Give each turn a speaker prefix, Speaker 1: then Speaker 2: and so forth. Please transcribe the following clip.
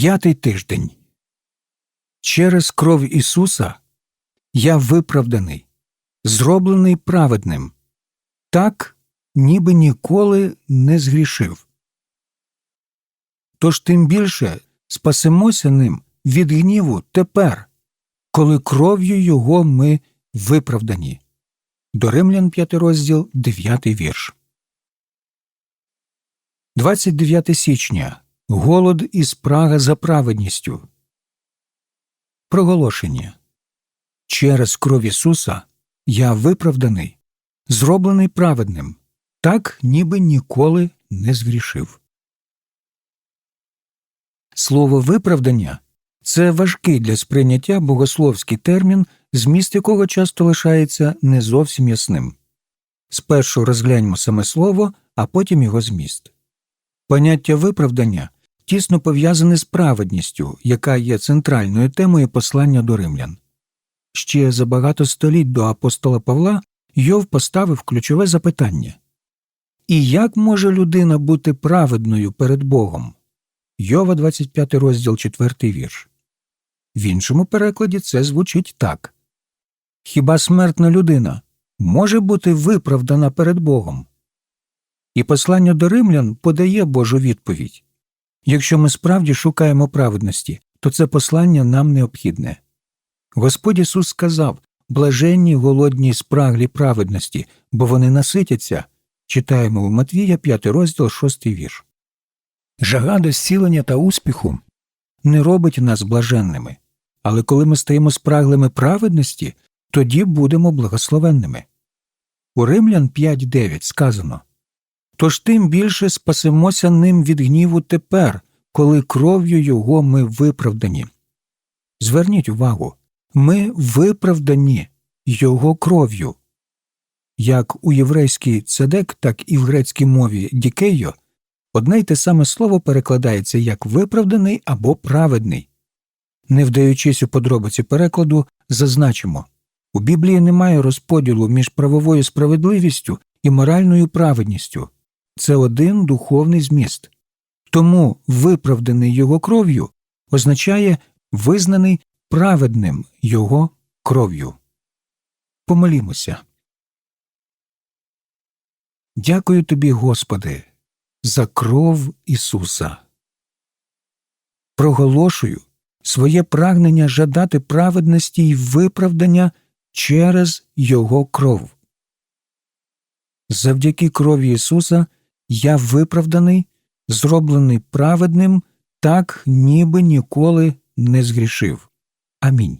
Speaker 1: П'ятий тиждень. Через кров Ісуса я виправданий, зроблений праведним, так, ніби ніколи не згрішив. Тож тим більше спасемося ним від гніву тепер, коли кров'ю Його ми виправдані. До Римлян 5 розділ 9 вірш. 29 січня. Голод і спрага за праведністю. Проголошення. Через кров Ісуса я виправданий, зроблений праведним, так ніби ніколи не згрішив. Слово виправдання це важкий для сприйняття богословський термін, зміст якого часто лишається не зовсім ясним. Спершу розгляньмо саме слово, а потім його зміст. Поняття виправдання тісно пов'язане з праведністю, яка є центральною темою послання до римлян. Ще за багато століть до апостола Павла Йов поставив ключове запитання І як може людина бути праведною перед Богом? Йова 25 розділ 4 вірш. В іншому перекладі це звучить так Хіба смертна людина може бути виправдана перед Богом? І послання до римлян подає Божу відповідь Якщо ми справді шукаємо праведності, то це послання нам необхідне. Господь Ісус сказав блаженні голодні спраглі праведності, бо вони наситяться. Читаємо у Матвія 5 розділ 6 вірш. Жага до зцілення та успіху не робить нас блаженними, але коли ми стаємо спраглими праведності, тоді будемо благословенними. У Римлян 5.9 сказано Тож тим більше спасемося ним від гніву тепер, коли кров'ю його ми виправдані. Зверніть увагу ми виправдані його кров'ю. Як у єврейській цедек, так і в грецькій мові дікейо одне й те саме слово перекладається як виправданий або праведний. Не вдаючись у подробиці перекладу, зазначимо у Біблії немає розподілу між правовою справедливістю і моральною праведністю це один духовний зміст. Тому виправданий його кров'ю означає визнаний праведним його кров'ю. Помолімося. Дякую тобі, Господи, за кров Ісуса. Проголошую своє прагнення жадати праведності й виправдання через Його кров. Завдяки крові Ісуса я виправданий, зроблений праведним, так ніби ніколи не згрішив. Амінь.